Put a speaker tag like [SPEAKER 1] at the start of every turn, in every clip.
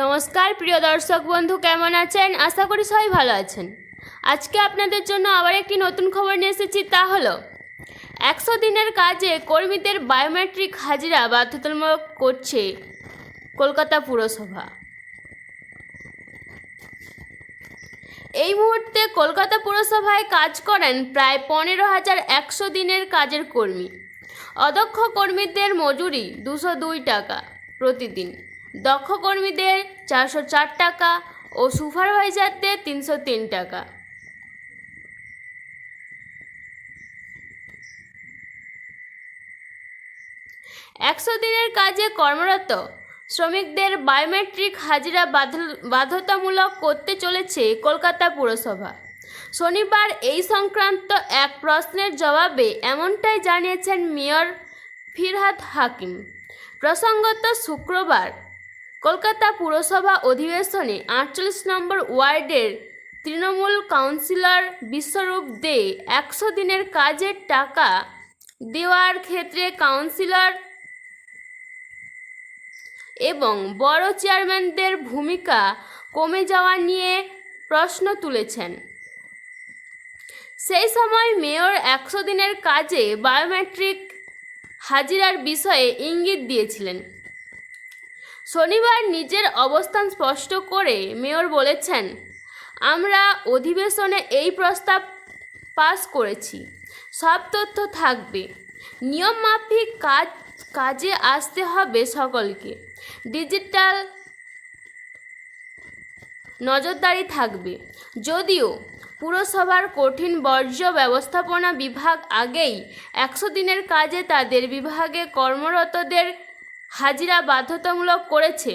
[SPEAKER 1] নমস্কার, প্রিয় দর্শক বন্ধু, কেমন আছেন? আশা করি সবাই ভালো আছেন। আজকে আপনাদের জন্য আবার একটি নতুন খবর নিয়ে এসেছি, তা হলো, একশো দিনের কাজে কর্মীদের বায়োমেট্রিক হাজিরা বাধ্যতামূলক করছে কলকাতা পুরসভা। এই মুহূর্তে কলকাতা পুরসভায় কাজ করেন প্রায় পনেরো হাজার একশো দিনের কাজের কর্মী। অদক্ষ কর্মীদের মজুরি দুশো দুই টাকা প্রতিদিন। দক্ষ কর্মীদের চারশো চার টাকা ও সুপারভাইজারদের তিনশো তিন টাকা। একশো দিনের কাজে কর্মরত শ্রমিকদের বায়োমেট্রিক হাজিরা বাধ্য- বাধ্যতামূলক করতে চলেছে কলকাতা পুরসভা। শনিবার এই সংক্রান্ত এক প্রশ্নের জবাবে এমনটাই জানিয়েছেন মেয়র ফিরহাদ হাকিম। প্রসঙ্গত শুক্রবার কলকাতা পুরসভা অধিবেশনে আটচল্লিশ নম্বর ওয়ার্ডের তৃণমূল কাউন্সিলর বিশ্বরূপ দে একশো দিনের কাজের টাকা দেওয়ার ক্ষেত্রে কাউন্সিলর এবং বড় চেয়ারম্যানদের ভূমিকা কমে যাওয়া নিয়ে প্রশ্ন তুলেছেন। সেই সময় মেয়র একশো দিনের কাজে বায়োমেট্রিক হাজিরার বিষয়ে ইঙ্গিত দিয়েছিলেন। শনিবার নিজের অবস্থান স্পষ্ট করে মেয়র বলেছেন, আমরা অধিবেশনে এই প্রস্তাব পাস করেছি। সব তথ্য থাকবে। নিয়ম মাফিক কাজ, কাজে আসতে হবে সকলকে। ডিজিটাল নজরদারি থাকবে। যদিও পুরসভার কঠিন বর্জ্য ব্যবস্থাপনা বিভাগ আগেই একশো দিনের কাজে তাদের বিভাগে কর্মরতদের হাজিরা বাধ্যতামূলক করেছে।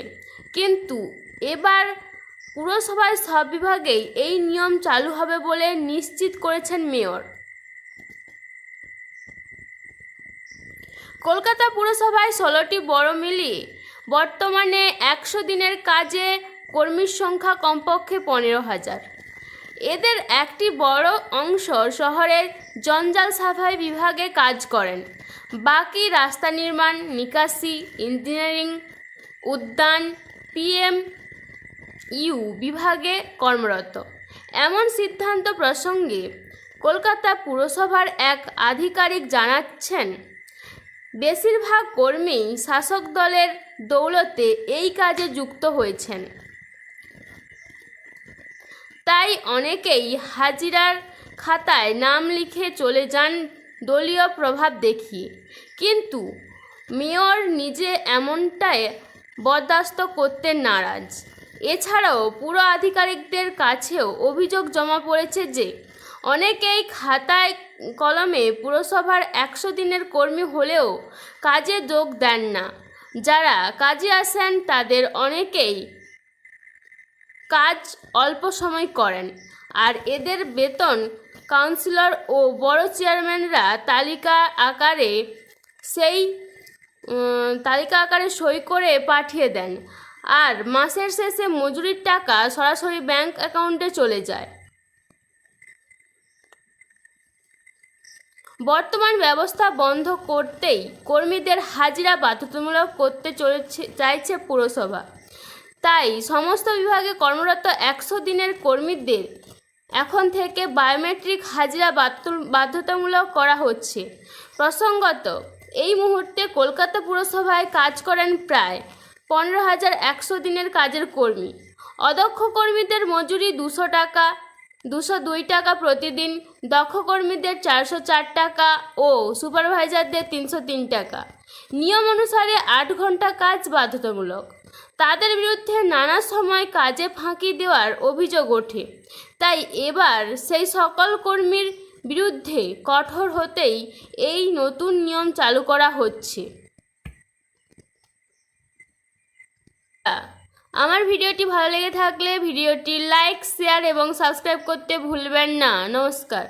[SPEAKER 1] কিন্তু এবার পুরসভার সব বিভাগেই এই নিয়ম চালু হবে বলে নিশ্চিত করেছেন মেয়র। কলকাতা পুরসভায় ষোলোটি বড় মিলিয়ে বর্তমানে একশো দিনের কাজে কর্মীর সংখ্যা কমপক্ষে পনেরো হাজার। এদের একটি বড় অংশ শহরের জঞ্জাল সাফাই বিভাগে কাজ করেন। বাকি রাস্তা নির্মাণ, নিকাশি, ইঞ্জিনিয়ারিং, উদ্যান পিএম ইউ বিভাগে কর্মরত। এমন সিদ্ধান্ত প্রসঙ্গে কলকাতা পুরসভার এক আধিকারিক জানাচ্ছেন, বেশিরভাগ কর্মী শাসক দলের দৌলতে এই কাজে যুক্ত হয়েছেন। তাই অনেকেই হাজিরার খাতায় নাম লিখে চলে যান দলীয় প্রভাব দেখিয়ে। কিন্তু মেয়র নিজে এমনটাই বরদাস্ত করতে নারাজ। এছাড়াও পুরো আধিকারিকদের কাছেও অভিযোগ জমা পড়েছে যে, অনেকেই খাতায় কলমে পুরসভার একশো দিনের কর্মী হলেও কাজে যোগ দেন না। যারা কাজে আসেন তাদের অনেকেই কাজ অল্প সময় করেন আর এদের বেতন কাউন্সিলর ও বড় চেয়ারম্যানরা তালিকা আকারে সেই তালিকা আকারে সই করে পাঠিয়ে দেন আর মাসের শেষে মজুরির টাকা সরাসরি ব্যাংক অ্যাকাউন্টে চলে যায়। বর্তমান ব্যবস্থা বন্ধ করতেই কর্মীদের হাজিরা বাধ্যতামূলক করতে চলেছে, চাইছে পুরসভা। তাই সমস্ত বিভাগে কর্মরত একশো দিনের কর্মীদের এখন থেকে বায়োমেট্রিক হাজিরা বাধ্য- বাধ্যতামূলক করা হচ্ছে। প্রসঙ্গত, এই মুহূর্তে কলকাতা পুরসভায় কাজ করেন প্রায় পনেরো হাজার একশো দিনের কাজের কর্মী। অদক্ষ কর্মীদের মজুরি দুশো টাকা, দুশো দুই টাকা প্রতিদিন, দক্ষ কর্মীদের চারশো চার টাকা ও সুপারভাইজারদের তিনশো তিন টাকা। নিয়ম অনুসারে আট ঘণ্টা কাজ বাধ্যতামূলক। তাদের বিরুদ্ধে নানা সময় কাজে ফাঁকি দেওয়ার অভিযোগ ওঠে। তাই এবার সেই সকল কর্মীর বিরুদ্ধে কঠোর হতেই এই নতুন নিয়ম চালু করা হচ্ছে। আমার ভিডিওটি ভালো লেগে থাকলে ভিডিওটি লাইক, শেয়ার এবং সাবস্ক্রাইব করতে ভুলবেন না। নমস্কার।